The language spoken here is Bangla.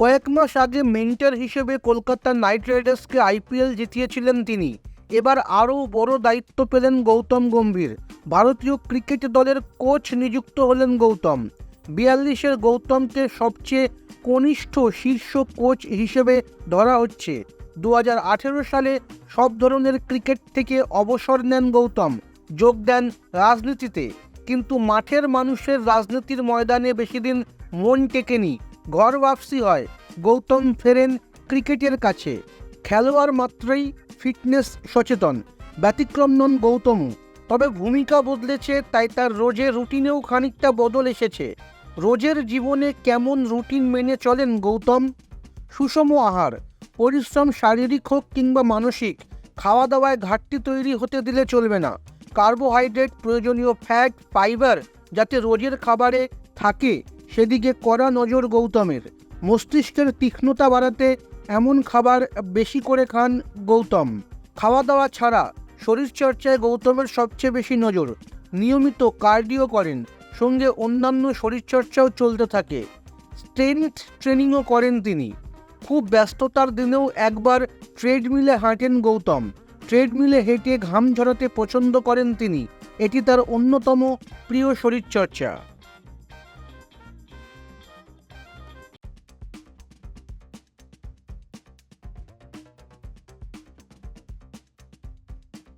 কয়েক মাস আগে মেন্টর হিসেবে কলকাতা নাইট রাইডার্সকে আইপিএল জিতিয়েছিলেন তিনি। এবার আরও বড় দায়িত্ব পেলেন গৌতম গম্ভীর। ভারতীয় ক্রিকেট দলের কোচ নিযুক্ত হলেন গৌতম। বিয়াল্লিশের গৌতমকে সবচেয়ে কনিষ্ঠ শীর্ষ কোচ হিসেবে ধরা হচ্ছে। দু হাজার আঠেরো সালে সব ধরনের ক্রিকেট থেকে অবসর নেন গৌতম। যোগ দেন রাজনীতিতে। কিন্তু মাঠের মানুষের রাজনীতির ময়দানে বেশি দিন মন টেকেনি। ঘর ওয়াপসি হয় গৌতম ফেরেন ক্রিকেটের কাছে। খেলোয়াড় মাত্রই ফিটনেস সচেতন, ব্যতিক্রম নন গৌতম তবে ভূমিকা বদলেছে, তাই তার রোজের রুটিনেও খানিকটা বদল এসেছে। রোজের জীবনে কেমন রুটিন মেনে চলেন গৌতম? সুষম আহার, পরিশ্রম শারীরিক হোক কিংবা মানসিক খাওয়া দাওয়ায় ঘাটতি তৈরি হতে দিলে চলবে না। কার্বোহাইড্রেট, প্রয়োজনীয় ফ্যাট, ফাইবার যাতে রোজের খাবারে থাকে সেদিকে কড়া নজর গৌতমের। মস্তিষ্কের তীক্ষ্ণতা বাড়াতে এমন খাবার বেশি করে খান গৌতম। খাওয়া দাওয়া ছাড়া শরীরচর্চায় গৌতমের সবচেয়ে বেশি নজর। নিয়মিত কার্ডিও করেন, সঙ্গে অন্যান্য শরীরচর্চাও চলতে থাকে। স্ট্রেংথ ট্রেনিংও করেন তিনি। খুব ব্যস্ততার দিনেও একবার ট্রেডমিলে হাঁটেন গৌতম। ট্রেডমিলে হেঁটে ঘাম ঝরাতে পছন্দ করেন তিনি। এটি তার অন্যতম প্রিয় শরীরচর্চা।